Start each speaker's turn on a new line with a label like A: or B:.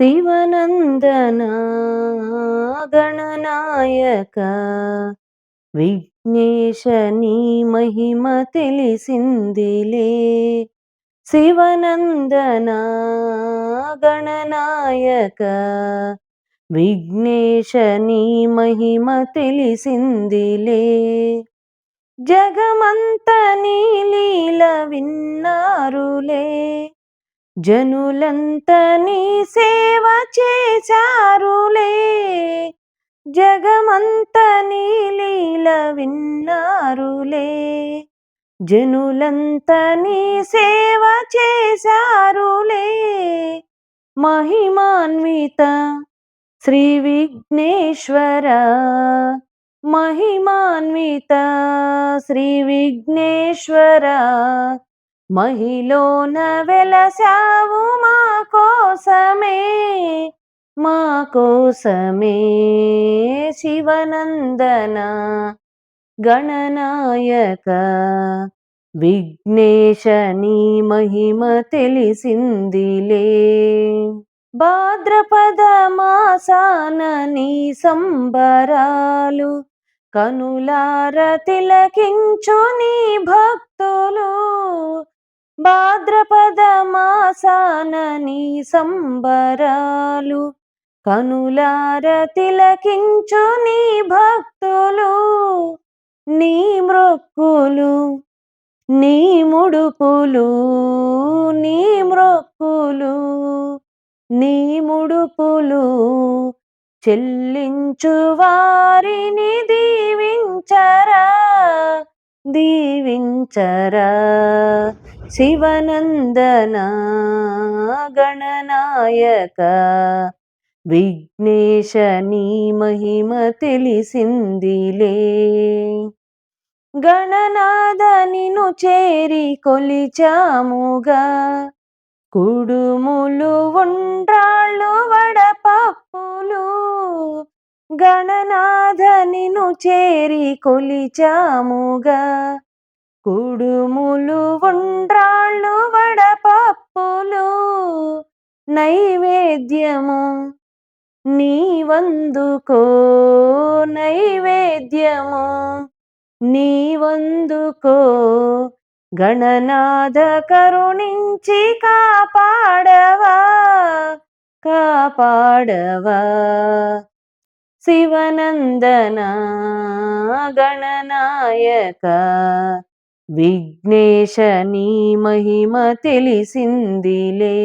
A: శివనందన గణనాయక విఘ్నేశ నీ మహిమ తెలిసిందిలే. శివనందన గణనాయక విఘ్నేశ నీ మహిమ తెలిసిందిలే. జగమంత నీ లీల విన్నా జనులంతని సేవ చేశారులే. జగమంతని లీల విన్నారులే. జనులంతని సేవ చేశారులే. మహిమాన్విత శ్రీ విఘ్నేశ్వర మహిమాన్విత శ్రీ విఘ్నేశ్వర మహిలోన వెలసావు మా కోసమే మా కోసమే శివనందన గణనాయక విఘ్నేశ నీ మహిమ తెలిసిందిలే. భాద్రపద మాసాన నీ సంబరాలు కనులార తిలకించు నీ భక్తులు. భాద్రపద మాసానని సంబరాలు కనులార తిలకించు నీ భక్తులు నీ మృక్కులు నీ ముడుపులు నీ మృక్కులు నీ ముడుపులు చెల్లించు వారిని దీవించరా దీవించరా. శివనందన గణనాయక విఘ్నేశ నీ మహిమ తెలిసిందిలే. గణనాథ నిను చేరి కొలిచాముగా కుడుములు ఉండ్రాళ్ళు వడపప్పులు గణనాథ నిను చేరి కొలిచాముగా కుడుములు ఉండ్రాళ్ళు వడపప్పులు నైవేద్యము నీ వందుకో నైవేద్యము నీ వందుకో గణనాథ కరుణించి కాపాడవా కాపాడవా. శివనందన గణనాయక విఘ్నేశ నీ మహిమ తెలిసిందిలే.